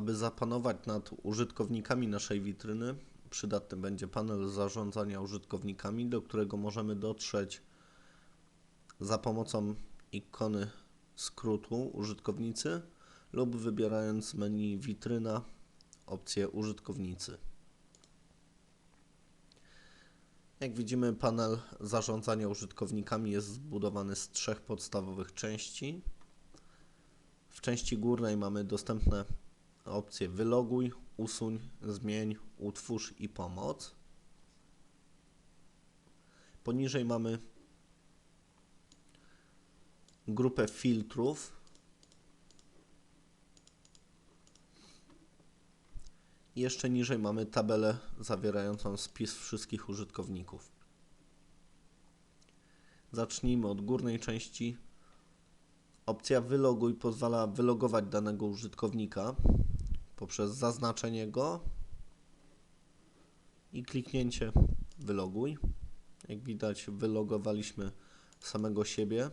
Aby zapanować nad użytkownikami naszej witryny, przydatny będzie panel zarządzania użytkownikami, do którego możemy dotrzeć za pomocą ikony skrótu użytkownicy lub wybierając z menu witryna opcję użytkownicy. Jak widzimy, panel zarządzania użytkownikami jest zbudowany z trzech podstawowych części. W części górnej mamy dostępne opcje wyloguj, usuń, zmień, utwórz i pomoc. Poniżej mamy grupę filtrów. Jeszcze niżej mamy tabelę zawierającą spis wszystkich użytkowników. Zacznijmy od górnej części. Opcja wyloguj pozwala wylogować danego użytkownika poprzez zaznaczenie go i kliknięcie wyloguj. Jak widać wylogowaliśmy samego siebie.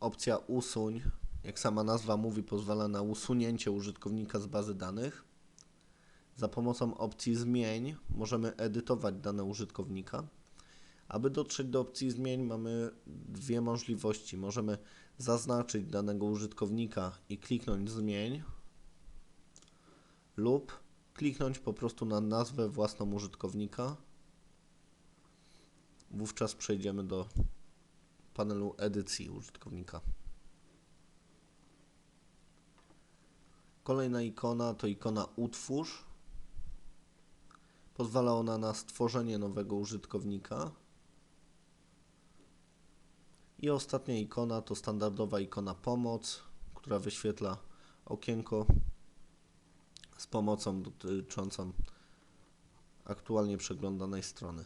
Opcja usuń, jak sama nazwa mówi, pozwala na usunięcie użytkownika z bazy danych. Za pomocą opcji zmień możemy edytować dane użytkownika. Aby dotrzeć do opcji zmień mamy dwie możliwości. Możemy zaznaczyć danego użytkownika i kliknąć zmień lub kliknąć po prostu na nazwę własną użytkownika. Wówczas przejdziemy do panelu edycji użytkownika. Kolejna ikona to ikona utwórz. Pozwala ona na stworzenie nowego użytkownika. I ostatnia ikona to standardowa ikona pomoc, która wyświetla okienko z pomocą dotyczącą aktualnie przeglądanej strony.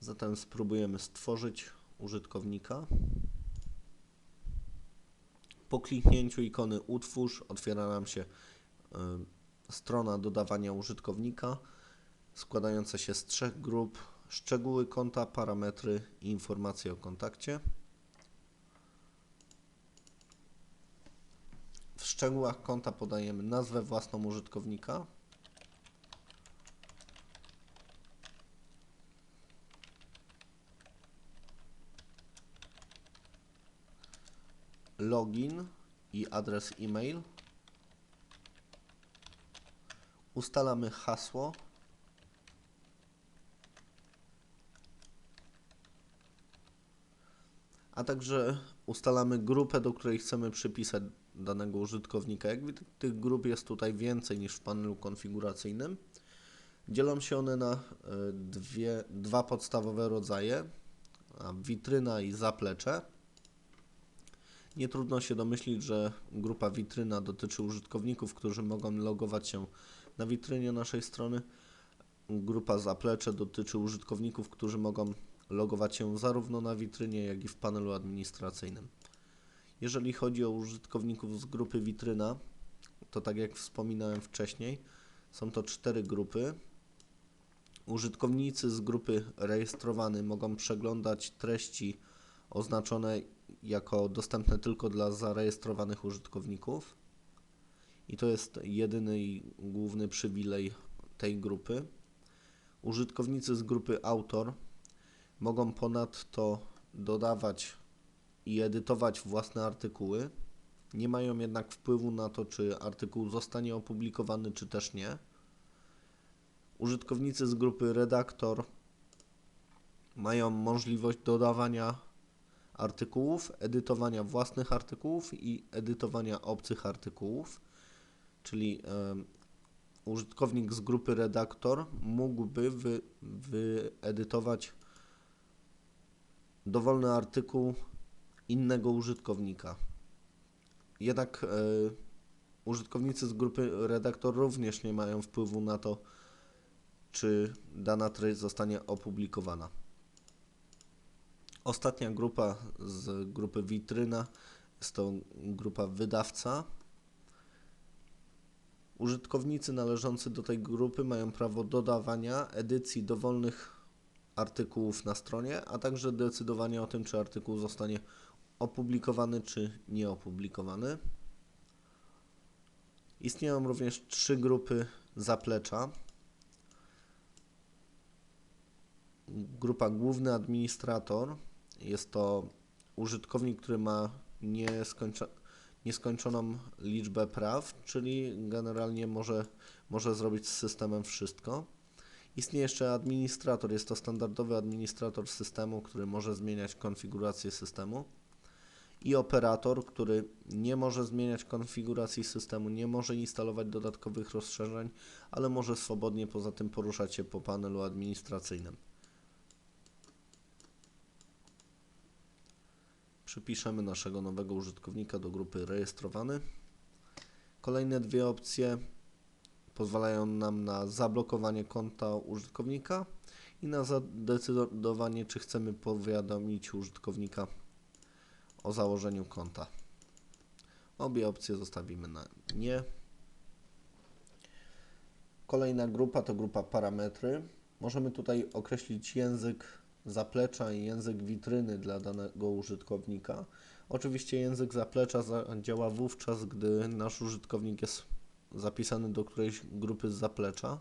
Zatem spróbujemy stworzyć użytkownika. Po kliknięciu ikony utwórz otwiera nam się y, strona dodawania użytkownika składająca się z trzech grup szczegóły konta, parametry i informacje o kontakcie. W szczegółach konta podajemy nazwę własną użytkownika, login i adres e-mail. Ustalamy hasło. A także ustalamy grupę, do której chcemy przypisać danego użytkownika. Jak widać, tych grup jest tutaj więcej niż w panelu konfiguracyjnym. Dzielą się one na e, dwie, dwa podstawowe rodzaje, witryna i zaplecze. Nie trudno się domyślić, że grupa witryna dotyczy użytkowników, którzy mogą logować się na witrynie naszej strony. Grupa zaplecze dotyczy użytkowników, którzy mogą logować się zarówno na witrynie, jak i w panelu administracyjnym. Jeżeli chodzi o użytkowników z grupy witryna, to tak jak wspominałem wcześniej, są to cztery grupy. Użytkownicy z grupy rejestrowany mogą przeglądać treści oznaczone jako dostępne tylko dla zarejestrowanych użytkowników. I to jest jedyny i główny przywilej tej grupy. Użytkownicy z grupy autor mogą ponadto dodawać i edytować własne artykuły. Nie mają jednak wpływu na to, czy artykuł zostanie opublikowany, czy też nie. Użytkownicy z grupy redaktor mają możliwość dodawania artykułów, edytowania własnych artykułów i edytowania obcych artykułów, czyli użytkownik z grupy redaktor mógłby wy, wyedytować dowolny artykuł innego użytkownika. Jednak e, użytkownicy z grupy redaktor również nie mają wpływu na to, czy dana treść zostanie opublikowana. Ostatnia grupa z grupy Witryna jest to grupa wydawca. Użytkownicy należący do tej grupy mają prawo dodawania, edycji dowolnych artykułów na stronie, a także decydowania o tym, czy artykuł zostanie opublikowany, czy nieopublikowany. Istnieją również trzy grupy zaplecza. Grupa główny administrator jest to użytkownik, który ma nieskończo- nieskończoną liczbę praw, czyli generalnie może, może zrobić z systemem wszystko. Istnieje jeszcze administrator, jest to standardowy administrator systemu, który może zmieniać konfigurację systemu. I operator, który nie może zmieniać konfiguracji systemu, nie może instalować dodatkowych rozszerzeń, ale może swobodnie poza tym poruszać się po panelu administracyjnym. Przypiszemy naszego nowego użytkownika do grupy rejestrowany. Kolejne dwie opcje pozwalają nam na zablokowanie konta użytkownika i na zadecydowanie, czy chcemy powiadomić użytkownika o założeniu konta. Obie opcje zostawimy na nie. Kolejna grupa to grupa parametry. Możemy tutaj określić język zaplecza i język witryny dla danego użytkownika. Oczywiście język zaplecza działa wówczas, gdy nasz użytkownik jest zapisany do którejś grupy z zaplecza.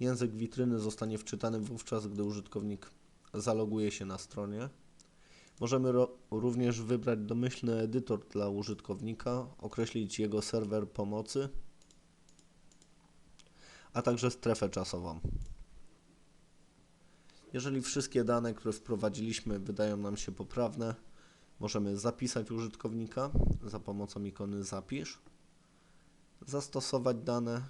Język witryny zostanie wczytany wówczas, gdy użytkownik zaloguje się na stronie. Możemy również wybrać domyślny edytor dla użytkownika, określić jego serwer pomocy, a także strefę czasową. Jeżeli wszystkie dane, które wprowadziliśmy, wydają nam się poprawne, możemy zapisać użytkownika za pomocą ikony Zapisz, zastosować dane.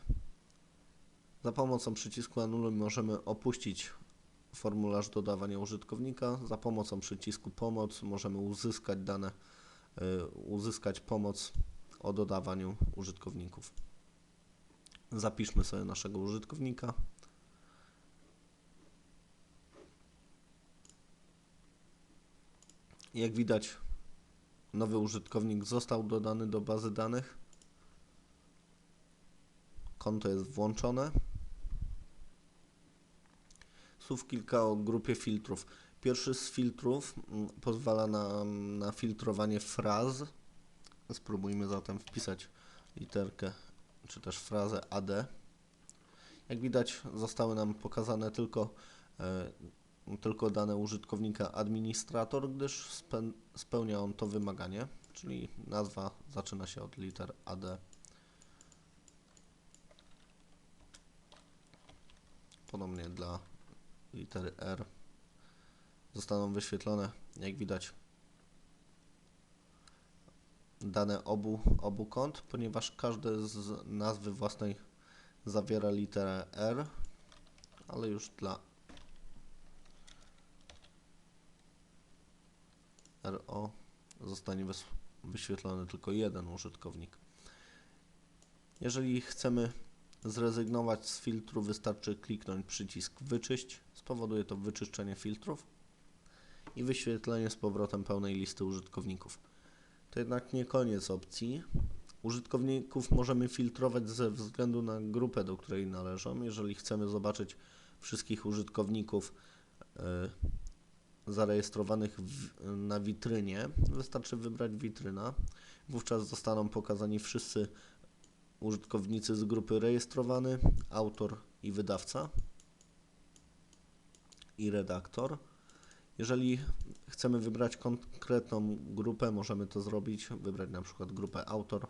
Za pomocą przycisku Anuluj możemy opuścić formularz dodawania użytkownika. Za pomocą przycisku Pomoc możemy uzyskać dane, y, uzyskać pomoc o dodawaniu użytkowników. Zapiszmy sobie naszego użytkownika. Jak widać, nowy użytkownik został dodany do bazy danych. Konto jest włączone. Słów kilka o grupie filtrów. Pierwszy z filtrów mm, pozwala na, na filtrowanie fraz. Spróbujmy zatem wpisać literkę czy też frazę AD. Jak widać, zostały nam pokazane tylko e, tylko dane użytkownika administrator, gdyż spełnia on to wymaganie, czyli nazwa zaczyna się od liter AD. Podobnie dla litery R zostaną wyświetlone, jak widać, dane obu, obu kont, ponieważ każdy z nazwy własnej zawiera literę R, ale już dla RO zostanie wyświetlony tylko jeden użytkownik. Jeżeli chcemy zrezygnować z filtru, wystarczy kliknąć przycisk wyczyść. Spowoduje to wyczyszczenie filtrów i wyświetlenie z powrotem pełnej listy użytkowników. To jednak nie koniec opcji. Użytkowników możemy filtrować ze względu na grupę, do której należą. Jeżeli chcemy zobaczyć wszystkich użytkowników, yy, zarejestrowanych w, na witrynie, wystarczy wybrać witryna. Wówczas zostaną pokazani wszyscy użytkownicy z grupy rejestrowany, autor i wydawca i redaktor. Jeżeli chcemy wybrać konkretną grupę, możemy to zrobić, wybrać na przykład grupę autor.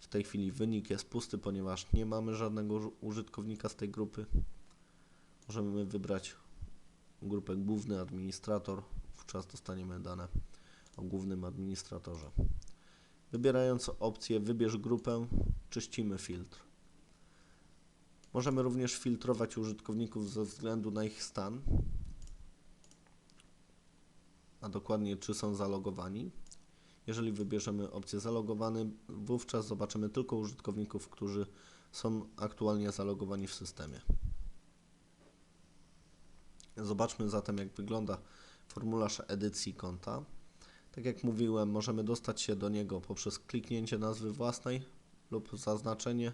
W tej chwili wynik jest pusty, ponieważ nie mamy żadnego użytkownika z tej grupy. Możemy wybrać grupę główny administrator, wówczas dostaniemy dane o głównym administratorze. Wybierając opcję wybierz grupę, czyścimy filtr. Możemy również filtrować użytkowników ze względu na ich stan, a dokładnie czy są zalogowani. Jeżeli wybierzemy opcję zalogowany, wówczas zobaczymy tylko użytkowników, którzy są aktualnie zalogowani w systemie. Zobaczmy zatem, jak wygląda formularz edycji konta. Tak jak mówiłem, możemy dostać się do niego poprzez kliknięcie nazwy własnej lub zaznaczenie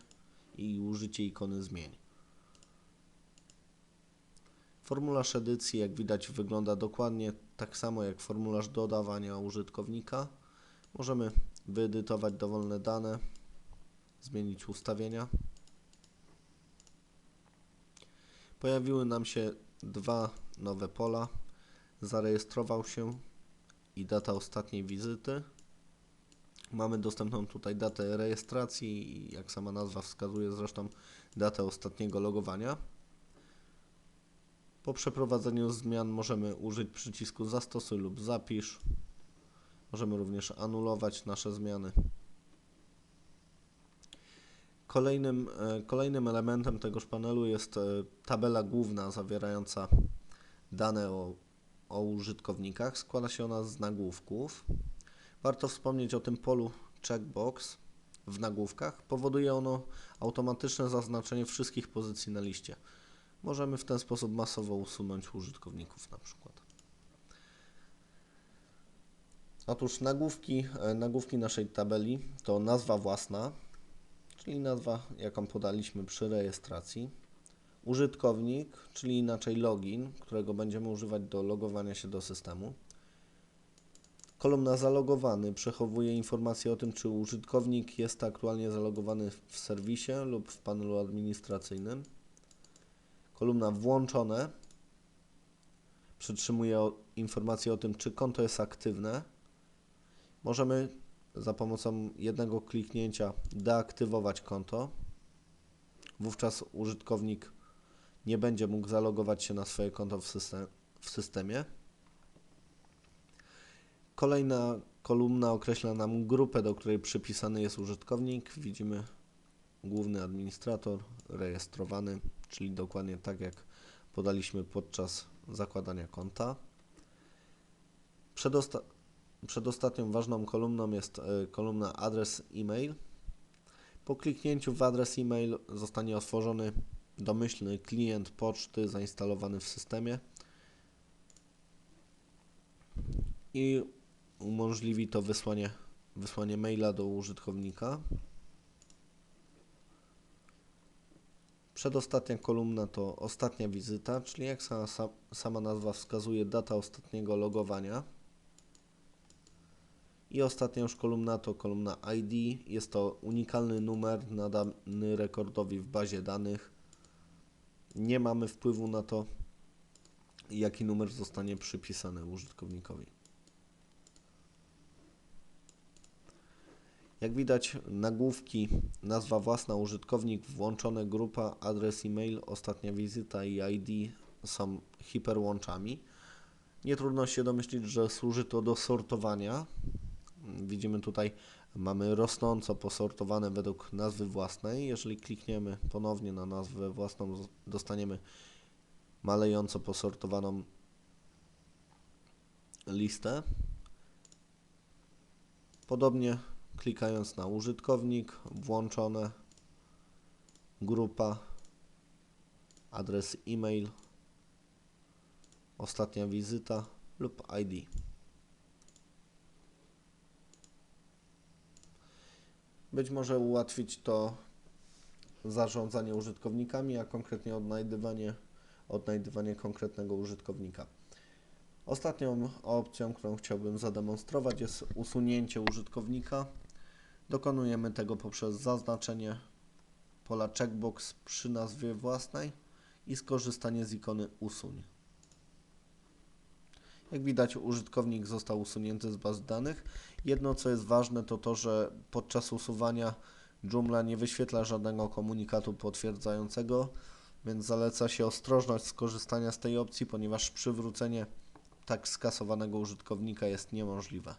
i użycie ikony zmień. Formularz edycji, jak widać, wygląda dokładnie tak samo jak formularz dodawania użytkownika. Możemy wyedytować dowolne dane, zmienić ustawienia. Pojawiły nam się dwa nowe pola. Zarejestrował się i data ostatniej wizyty. Mamy dostępną tutaj datę rejestracji i jak sama nazwa wskazuje zresztą datę ostatniego logowania. Po przeprowadzeniu zmian możemy użyć przycisku zastosuj lub zapisz. Możemy również anulować nasze zmiany. Kolejnym, e, kolejnym elementem tegoż panelu jest e, tabela główna zawierająca dane o, o użytkownikach. Składa się ona z nagłówków. Warto wspomnieć o tym polu checkbox w nagłówkach. Powoduje ono automatyczne zaznaczenie wszystkich pozycji na liście. Możemy w ten sposób masowo usunąć użytkowników na przykład. Otóż nagłówki, e, nagłówki naszej tabeli to nazwa własna, czyli nazwa, jaką podaliśmy przy rejestracji. Użytkownik, czyli inaczej login, którego będziemy używać do logowania się do systemu. Kolumna zalogowany przechowuje informacje o tym, czy użytkownik jest aktualnie zalogowany w serwisie lub w panelu administracyjnym. Kolumna włączone przytrzymuje informacje o tym, czy konto jest aktywne. Możemy za pomocą jednego kliknięcia deaktywować konto. Wówczas użytkownik nie będzie mógł zalogować się na swoje konto w, system, w systemie. Kolejna kolumna określa nam grupę, do której przypisany jest użytkownik. Widzimy główny administrator, rejestrowany, czyli dokładnie tak jak podaliśmy podczas zakładania konta. Przedosta przedostatnią ważną kolumną jest y, kolumna adres e-mail. Po kliknięciu w adres e-mail zostanie otworzony domyślny klient poczty zainstalowany w systemie i umożliwi to wysłanie, wysłanie maila do użytkownika. Przedostatnia kolumna to ostatnia wizyta, czyli jak sama, sama nazwa wskazuje, data ostatniego logowania. I ostatnia już kolumna to kolumna ID. Jest to unikalny numer nadany rekordowi w bazie danych. Nie mamy wpływu na to, jaki numer zostanie przypisany użytkownikowi. Jak widać, nagłówki, nazwa własna, użytkownik, włączone grupa, adres e-mail, ostatnia wizyta i ID są hiperłączami. Nie trudno się domyślić, że służy to do sortowania. Widzimy tutaj, mamy rosnąco posortowane według nazwy własnej. Jeżeli klikniemy ponownie na nazwę własną, dostaniemy malejąco posortowaną listę. Podobnie klikając na użytkownik, włączone, grupa, adres e-mail, ostatnia wizyta lub ID. Być może ułatwić to zarządzanie użytkownikami, a konkretnie odnajdywanie, odnajdywanie konkretnego użytkownika. Ostatnią opcją, którą chciałbym zademonstrować jest usunięcie użytkownika. Dokonujemy tego poprzez zaznaczenie pola checkbox przy nazwie własnej i skorzystanie z ikony usuń. Jak widać użytkownik został usunięty z baz danych. Jedno co jest ważne to to, że podczas usuwania Joomla nie wyświetla żadnego komunikatu potwierdzającego, więc zaleca się ostrożność skorzystania z tej opcji, ponieważ przywrócenie tak skasowanego użytkownika jest niemożliwe.